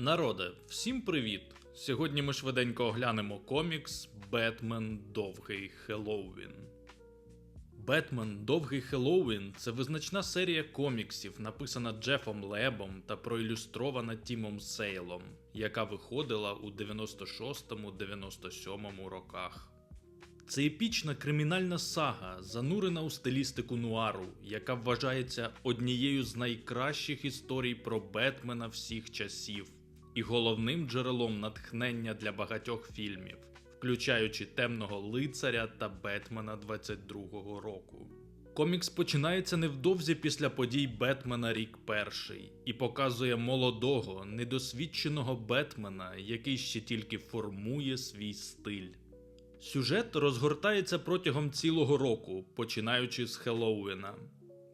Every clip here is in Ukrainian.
Народе, всім привіт! Сьогодні ми швиденько оглянемо комікс Бетмен Довгий Хеллоуін. Бетмен Довгий Хеллоуін це визначна серія коміксів, написана Джефом Лебом та проілюстрована Тімом Сейлом, яка виходила у 96-97 роках. Це епічна кримінальна сага, занурена у стилістику нуару, яка вважається однією з найкращих історій про Бетмена всіх часів і головним джерелом натхнення для багатьох фільмів, включаючи темного лицаря та Бетмена 22-го року. Комікс починається невдовзі після подій Бетмена рік перший і показує молодого, недосвідченого Бетмена, який ще тільки формує свій стиль. Сюжет розгортається протягом цілого року, починаючи з Хеллоуіна.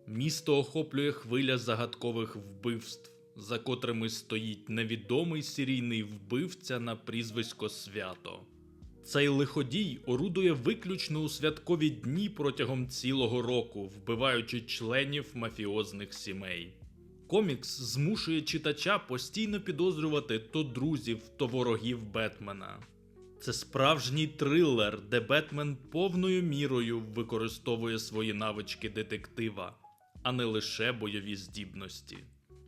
Місто охоплює хвиля загадкових вбивств, за котрими стоїть невідомий серійний вбивця на прізвисько Свято. Цей лиходій орудує виключно у святкові дні протягом цілого року, вбиваючи членів мафіозних сімей. Комікс змушує читача постійно підозрювати то друзів, то ворогів Бетмена. Це справжній трилер, де Бетмен повною мірою використовує свої навички детектива, а не лише бойові здібності.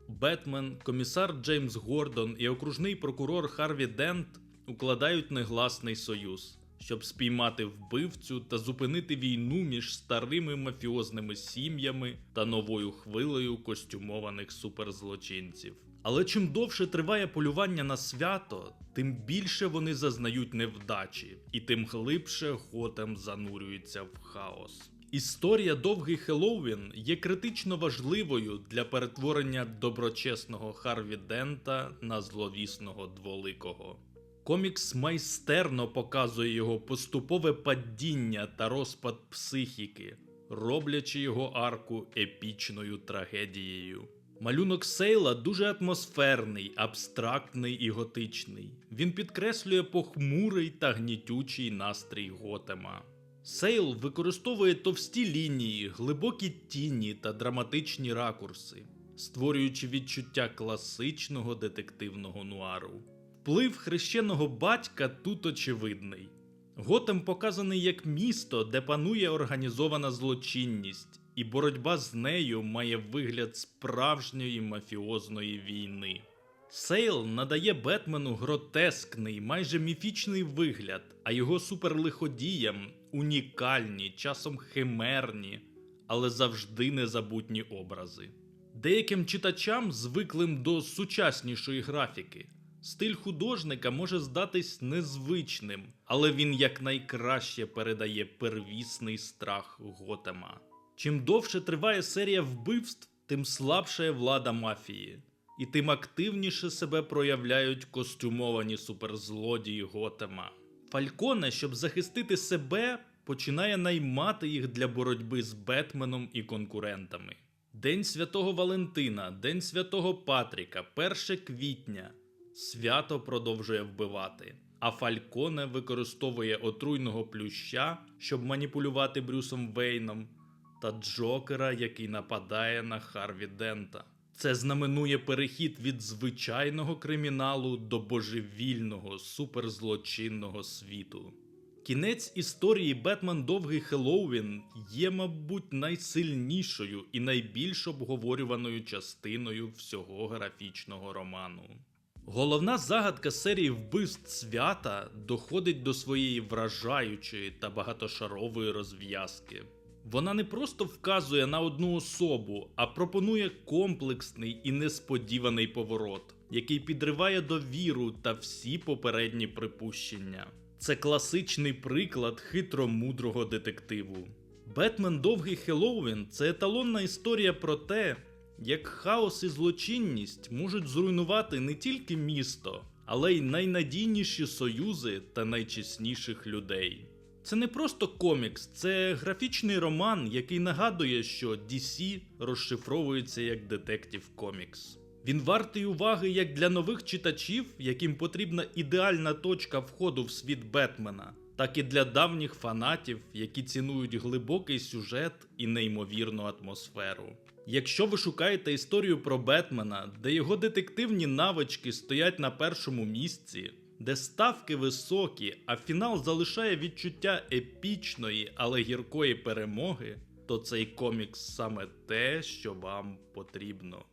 Бетмен, комісар Джеймс Гордон і окружний прокурор Харві Дент укладають негласний союз, щоб спіймати вбивцю та зупинити війну між старими мафіозними сім'ями та новою хвилею костюмованих суперзлочинців. Але чим довше триває полювання на свято, тим більше вони зазнають невдачі, і тим глибше Готем занурюється в хаос. Історія Довгий Хеллоуін є критично важливою для перетворення доброчесного Харві Дента на зловісного дволикого. Комікс майстерно показує його поступове падіння та розпад психіки, роблячи його арку епічною трагедією. Малюнок Сейла дуже атмосферний, абстрактний і готичний. Він підкреслює похмурий та гнітючий настрій Готема. Сейл використовує товсті лінії, глибокі тіні та драматичні ракурси, створюючи відчуття класичного детективного нуару. Вплив хрещеного батька тут очевидний. Готем показаний як місто, де панує організована злочинність, і боротьба з нею має вигляд справжньої мафіозної війни. Сейл надає Бетмену гротескний, майже міфічний вигляд, а його суперлиходіям унікальні, часом химерні, але завжди незабутні образи. Деяким читачам, звиклим до сучаснішої графіки, стиль художника може здатись незвичним, але він якнайкраще передає первісний страх Готема. Чим довше триває серія вбивств, тим слабшає влада мафії, і тим активніше себе проявляють костюмовані суперзлодії Готема. Фальконе, щоб захистити себе, починає наймати їх для боротьби з Бетменом і конкурентами. День святого Валентина, День святого Патріка, 1 квітня. Свято продовжує вбивати. А Фальконе використовує отруйного плюща, щоб маніпулювати Брюсом Вейном, та Джокера, який нападає на Харві Дента. Це знаменує перехід від звичайного криміналу до божевільного суперзлочинного світу. Кінець історії Бетмен Довгий Хеллоуін є, мабуть, найсильнішою і найбільш обговорюваною частиною всього графічного роману. Головна загадка серії вбивств свята доходить до своєї вражаючої та багатошарової розв'язки. Вона не просто вказує на одну особу, а пропонує комплексний і несподіваний поворот, який підриває довіру та всі попередні припущення. Це класичний приклад хитромудрого детективу. Бетмен Довгий Хеллоуін це еталонна історія про те, як хаос і злочинність можуть зруйнувати не тільки місто, але й найнадійніші союзи та найчесніших людей. Це не просто комікс, це графічний роман, який нагадує, що DC розшифровується як детектив комікс. Він вартий уваги як для нових читачів, яким потрібна ідеальна точка входу в світ Бетмена, так і для давніх фанатів, які цінують глибокий сюжет і неймовірну атмосферу. Якщо ви шукаєте історію про Бетмена, де його детективні навички стоять на першому місці, де ставки високі, а фінал залишає відчуття епічної, але гіркої перемоги, то цей комікс саме те, що вам потрібно.